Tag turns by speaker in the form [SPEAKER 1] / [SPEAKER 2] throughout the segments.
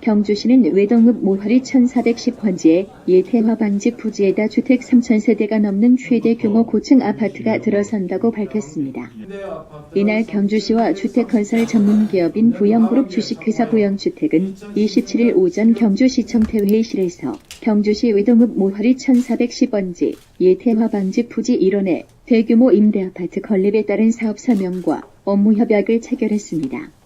[SPEAKER 1] 경주시는 외동읍 모화리 1410번지에 예태화 방지 부지에다 주택 3,000세대가 넘는 최대 규모 고층 아파트가 들어선다고 밝혔습니다. 이날 경주시와 주택건설 전문기업인 부영그룹 주식회사 부영주택은 27일 오전 경주시청 대회의실에서 경주시 외동읍 모화리 1410번지 예태화 방지 부지 일원의 대규모 임대아파트 건립에 따른 사업 설명과 업무 협약을 체결했습니다.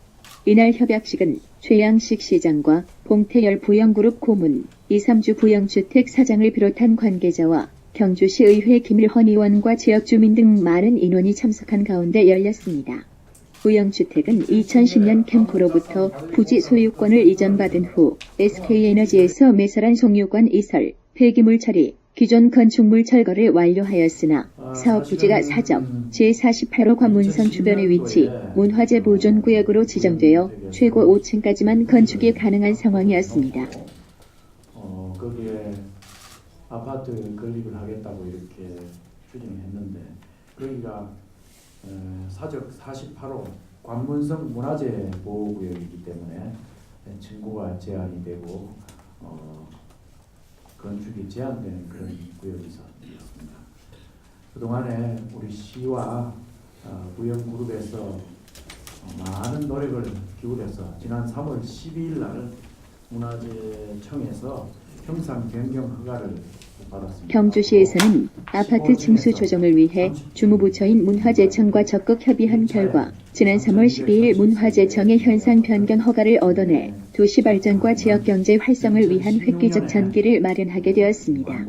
[SPEAKER 1] 이날 협약식은 최양식 시장과 봉태열 부영그룹 고문, 이삼주 부영주택 사장을 비롯한 관계자와 경주시 의회 김일헌 의원과 지역 주민 등 많은 인원이 참석한 가운데 열렸습니다. 부영주택은 2010년 캠코로부터 부지 소유권을 이전받은 후 SK에너지에서 매설한 송유관 이설, 폐기물 처리, 기존 건축물 철거를 완료하였으나 사업 부지가 사적 제48호 관문선 주변에 위치 문화재 보존 구역으로 지정되어 최고 5층까지만 건축이 가능한 상황이었습니다.
[SPEAKER 2] 어, 거기에 아파트 건립을 하겠다고 이렇게 추진했는데 거기가 어, 사적 48호 관문성 문화재 보호구역이기 때문에 층고가 제한이 되고 어, 건축이 제한되는 그런 구역이 있었습니다. 그동안에 우리 시와 어, 부영그룹에서 어, 많은 노력을 기울여서 지난 3월 12일 날 문화재청에서 형상 변경 허가를 받았습니다.
[SPEAKER 1] 경주시에서는 아파트 층수 조정을 위해 주무부처인 문화재청과 적극 협의한 결과 지난 3월 12일 문화재청의 현상 변경 허가를 얻어내 도시 발전과 지역 경제 활성을 위한 획기적 전기를 마련하게 되었습니다.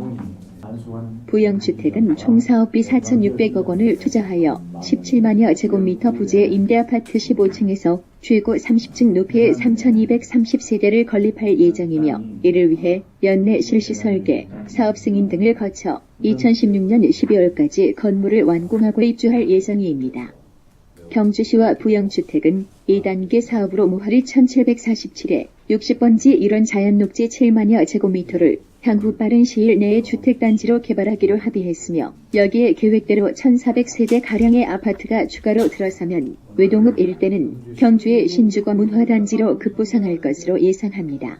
[SPEAKER 1] 부영주택은 총 사업비 4,600억 원을 투자하여 17만여 제곱미터 부지의 임대 아파트 15층에서 최고 30층 높이의 3,230세대를 건립할 예정이며 이를 위해 연내 실시 설계, 사업 승인 등을 거쳐 2016년 12월까지 건물을 완공하고 입주할 예정입니다. 경주시와 부영주택은 2단계 사업으로 무화리 1747에 60번지 일원 자연녹지 7만여 제곱미터를 향후 빠른 시일 내에 주택단지로 개발하기로 합의했으며 여기에 계획대로 1,400세대 가량의 아파트가 추가로 들어서면 외동읍 일대는 경주의 신주거 문화단지로 급부상할 것으로 예상합니다.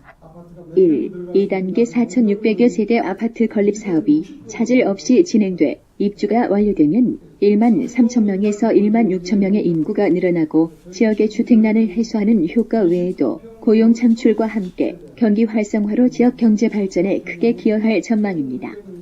[SPEAKER 1] 1. 2단계 4,600여 세대 아파트 건립 사업이 차질 없이 진행돼 입주가 완료되면 1만 3천 명에서 1만 6천 명의 인구가 늘어나고 지역의 주택난을 해소하는 효과 외에도 고용 창출과 함께 경기 활성화로 지역 경제 발전에 크게 기여할 전망입니다.